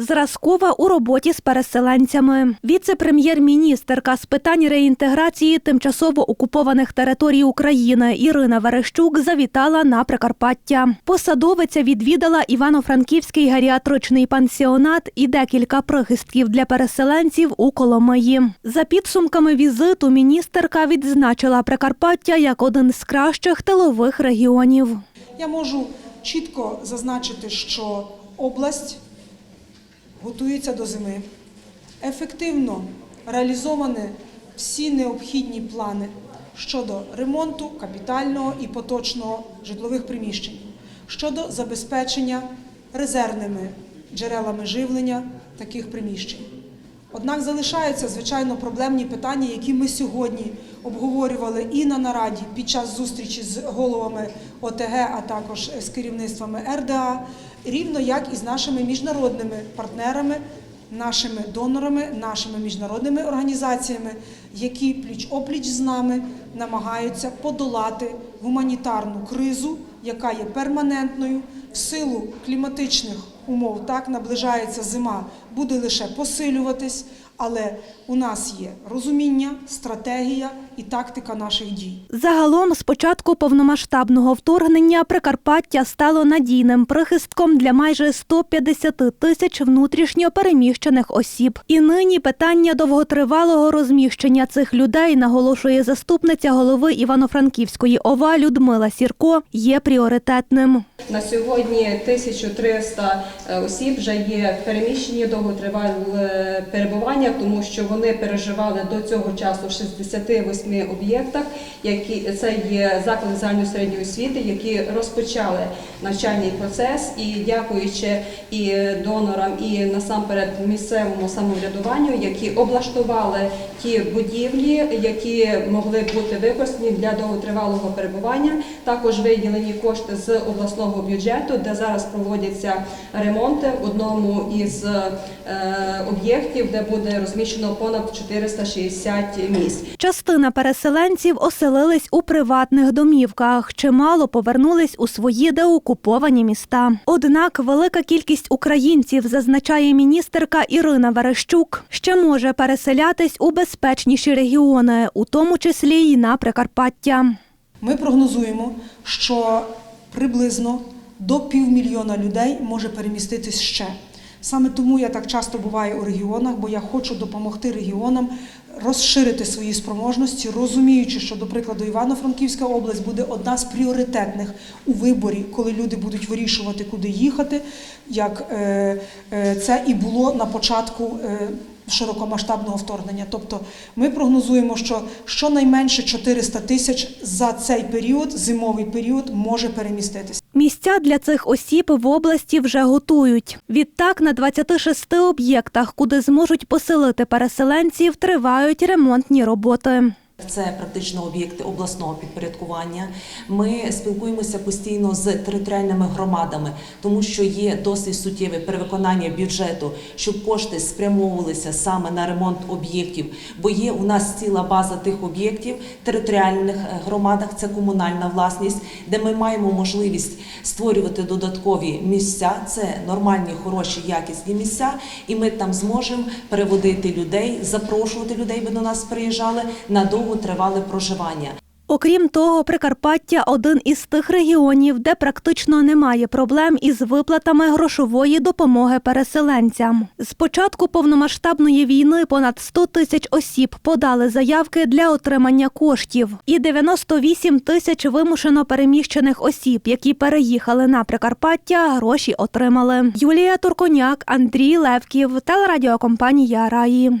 Зразкова у роботі з переселенцями. Віце-прем'єр-міністерка з питань реінтеграції тимчасово окупованих територій України Ірина Верещук завітала на Прикарпаття. Посадовиця відвідала Івано-Франківський геріатричний пансіонат і декілька прихистків для переселенців у Коломиї. За підсумками візиту міністерка відзначила Прикарпаття як один з кращих тилових регіонів. Я можу чітко зазначити, що область готується до зими. Ефективно реалізовані всі необхідні плани щодо ремонту капітального і поточного житлових приміщень, щодо забезпечення резервними джерелами живлення таких приміщень. Однак залишаються звичайно проблемні питання, які ми сьогодні обговорювали і на нараді під час зустрічі з головами ОТГ, а також з керівництвами РДА, рівно як і з нашими міжнародними партнерами, нашими донорами, нашими міжнародними організаціями, які пліч опліч з нами намагаються подолати гуманітарну кризу, яка є перманентною в силу кліматичних умов. Так наближається зима, буде лише посилюватись, але у нас є розуміння, стратегія і тактика наших дій. Загалом, з початку повномасштабного вторгнення, Прикарпаття стало надійним прихистком для майже 150 тисяч внутрішньо переміщених осіб. І нині питання довготривалого розміщення цих людей, наголошує заступниця голови Івано-Франківської ОВА Людмила Сірко, є пріоритетним. На сьогодні 1300 осіб вже є переміщені довготривале перебування, тому що вони переживали до цього часу в 68 об'єктах, які це є заклади загальної середньої освіти, які розпочали навчальний процес. І дякуючи і донорам, і насамперед місцевому самоврядуванню, які облаштували ті будівлі, які могли бути використані для довготривалого перебування. Також виділені кошти з обласного бюджету, де зараз проводяться ремонти в одному із е, об'єктів, де буде розміщено понад 460 місць. Частина переселенців оселились у приватних домівках, чимало повернулись у свої деокуповані міста. Однак велика кількість українців, зазначає міністерка Ірина Верещук, ще може переселятись у безпечніші регіони, у тому числі й на Прикарпаття. Ми прогнозуємо, що приблизно до півмільйона людей може переміститись ще. Саме тому я так часто буваю у регіонах, бо я хочу допомогти регіонам розширити свої спроможності, розуміючи, що, до прикладу, Івано-Франківська область буде одна з пріоритетних у виборі, коли люди будуть вирішувати, куди їхати, як е, е, це і було на початку. Широкомасштабного вторгнення, тобто ми прогнозуємо, що щонайменше 400 тисяч за цей період, зимовий період, може переміститися. Місця для цих осіб в області вже готують. Відтак на 26 об'єктах, куди зможуть поселити переселенців, тривають ремонтні роботи. Це практично об'єкти обласного підпорядкування. Ми спілкуємося постійно з територіальними громадами, тому що є досить суттєве перевиконання бюджету, щоб кошти спрямовувалися саме на ремонт об'єктів. Бо є у нас ціла база тих об'єктів в територіальних е, громадах. Це комунальна власність, де ми маємо можливість створювати додаткові місця. Це нормальні, хороші, якісні місця, і ми там зможемо переводити людей, запрошувати людей, би до нас приїжджали на довготривале проживання. Окрім того, Прикарпаття один із тих регіонів, де практично немає проблем із виплатами грошової допомоги переселенцям. З початку повномасштабної війни понад 100 тисяч осіб подали заявки для отримання коштів, і 98 тисяч вимушено переміщених осіб, які переїхали на Прикарпаття, гроші отримали. Юлія Турконяк, Андрій Левків, телерадіокомпанія Раї.